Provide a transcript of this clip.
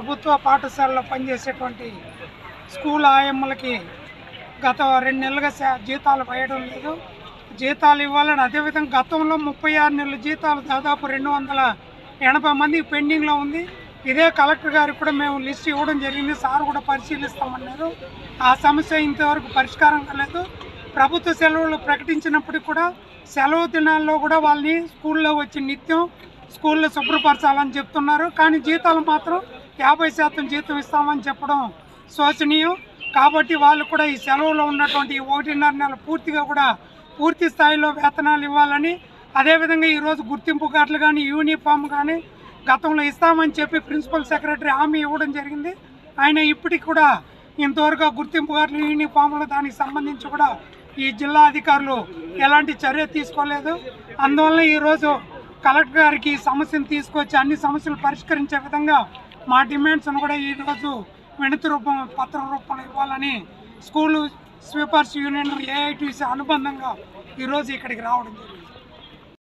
ప్రభుత్వ పాఠశాలలో పనిచేసేటువంటి స్కూల్ ఆయమ్మలకి గత రెండు నెలలుగా జీతాలు వేయడం లేదు. జీతాలు ఇవ్వాలని అదేవిధంగా గతంలో ముప్పై ఆరు నెలల జీతాలు దాదాపు రెండు వందల ఎనభై మందికి పెండింగ్లో ఉంది. ఇదే కలెక్టర్ గారికి కూడా మేము లిస్ట్ ఇవ్వడం జరిగింది. సార్ కూడా పరిశీలిస్తామన్నారు. ఆ సమస్య ఇంతవరకు పరిష్కారం కాలేదు. ప్రభుత్వ సెలవులు ప్రకటించినప్పటికీ కూడా సెలవు దినాల్లో కూడా వాళ్ళని స్కూల్లో వచ్చి నిత్యం స్కూల్లో శుభ్రపరచాలని చెప్తున్నారు. కానీ జీతాలు మాత్రం యాభై శాతం జీతం ఇస్తామని చెప్పడం శోచనీయం. కాబట్టి వాళ్ళు కూడా ఈ సెలవులో ఉన్నటువంటి ఈ ఒకటిన్నర నెల పూర్తిగా కూడా పూర్తి స్థాయిలో వేతనాలు ఇవ్వాలని అదేవిధంగా ఈరోజు గుర్తింపు కార్డులు కానీ యూనిఫామ్ కానీ గతంలో ఇస్తామని చెప్పి ప్రిన్సిపల్ సెక్రటరీ హామీ ఇవ్వడం జరిగింది. ఆయన ఇప్పటికి కూడా ఇంతవరకు గుర్తింపు కార్డులు యూనిఫామ్లు దానికి సంబంధించి కూడా ఈ జిల్లా అధికారులు ఎలాంటి చర్య తీసుకోలేదు. అందువల్ల ఈరోజు కలెక్టర్ గారికి ఈ సమస్యను తీసుకొచ్చి అన్ని సమస్యలు పరిష్కరించే విధంగా మా డిమాండ్స్ను కూడా ఈరోజు వినతి రూపం పత్ర రూపంలో ఇవ్వాలని స్కూలు స్వీపర్స్ యూనియన్ ఏఐటీసీ అనుబంధంగా ఈరోజు ఇక్కడికి రావడం జరిగింది.